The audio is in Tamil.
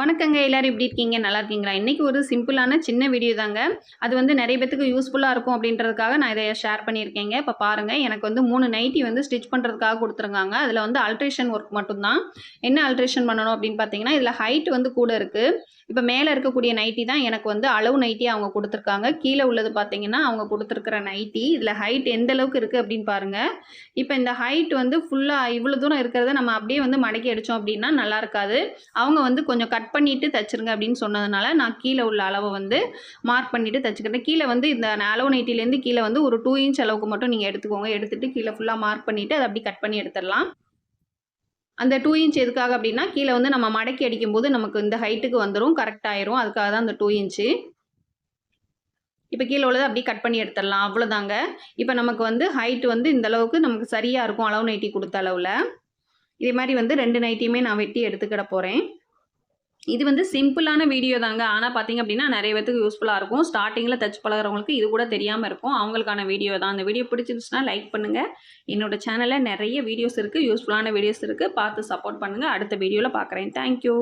வணக்கங்க எல்லோரும் எப்படி இருக்கீங்க? நல்லா இருக்கீங்களா? இன்றைக்கி ஒரு சிம்பிளான சின்ன வீடியோ தாங்க. அது வந்து நிறைய பேத்துக்கு யூஸ்ஃபுல்லாக இருக்கும் அப்படின்றதுக்காக நான் இதை ஷேர் பண்ணியிருக்கேங்க. இப்போ பாருங்கள் எனக்கு வந்து மூணு நைட்டி வந்து ஸ்டிச் பண்ணுறதுக்காக கொடுத்துருக்காங்க. அதில் வந்து அல்ட்ரேஷன் ஒர்க் மட்டும்தான். என்ன அல்ட்ரேஷன் பண்ணணும் அப்படின்னு பார்த்தீங்கன்னா இதில் ஹைட் வந்து கூட இருக்குது இப்போ மேலே இருக்கக்கூடிய நைட்டி தான் எனக்கு வந்து அளவு நைட்டி அவங்க கொடுத்துருக்காங்க. கீழே உள்ளது பார்த்தீங்கன்னா அவங்க கொடுத்துருக்குற நைட்டி இதில் ஹைட் எந்த அளவுக்கு இருக்குது அப்படின்னு பாருங்கள் இப்போ இந்த ஹைட் வந்து ஃபுல்லாக இவ்வளோ தூரம் இருக்கிறத நம்ம அப்படியே வந்து மடக்கி அடித்தோம் அப்படின்னா நல்லா இருக்காது. அவங்க வந்து கொஞ்சம் கட் கட் பண்ணிவிட்டு தைச்சிருங்க அப்படின்னு சொன்னதுனால நான் கீழே உள்ள அளவை வந்து மார்க் பண்ணிவிட்டு தச்சுக்கிட்டேன். கீழே வந்து இந்த அளவு நைட்டிலேருந்து கீழே வந்து ஒரு டூ இன்ச் அளவுக்கு மட்டும் நீங்கள் எடுத்துக்கோங்க. எடுத்துகிட்டு கீழே ஃபுல்லாக மார்க் பண்ணிவிட்டு அதை அப்படி கட் பண்ணி எடுத்துடலாம். அந்த டூ இன்ச் எதுக்காக அப்படின்னா கீழே வந்து நம்ம மடக்கி அடிக்கும்போது நமக்கு இந்த ஹைட்டுக்கு வந்துடும் கரெக்ட் ஆயிரும். அதுக்காக தான் அந்த டூ இன்ச்சு இப்போ கீழே உள்ளதை அப்படியே கட் பண்ணி எடுத்துடலாம். அவ்வளோதாங்க இப்போ நமக்கு வந்து ஹைட் வந்து இந்த அளவுக்கு நமக்கு சரியாக இருக்கும் அளவு நைட்டி கொடுத்த அளவில். இதே மாதிரி வந்து ரெண்டு நைட்டியுமே நான் வெட்டி எடுத்துக்கிட போகிறேன் இது வந்து சிம்பிளான வீடியோ தாங்க. ஆனால் பார்த்தீங்க அப்படின்னா நிறைய பேத்துக்கு யூஸ்ஃபுல்லாக இருக்கும். ஸ்டார்டிங்கில் தச்சு பழகிறவங்களுக்கு இது கூட தெரியாமல் இருக்கும். அவங்களுக்கான வீடியோ தான். அந்த வீடியோ பிடிச்சிருந்துச்சுன்னா லைக் பண்ணுங்கள் என்னோட சேனலில் நிறைய வீடியோஸ் இருக்குது யூஸ்ஃபுல்லான வீடியோஸ் இருக்குது பார்த்து சப்போர்ட் பண்ணுங்கள் அடுத்த வீடியோவில் பார்க்குறேன் தேங்க்யூ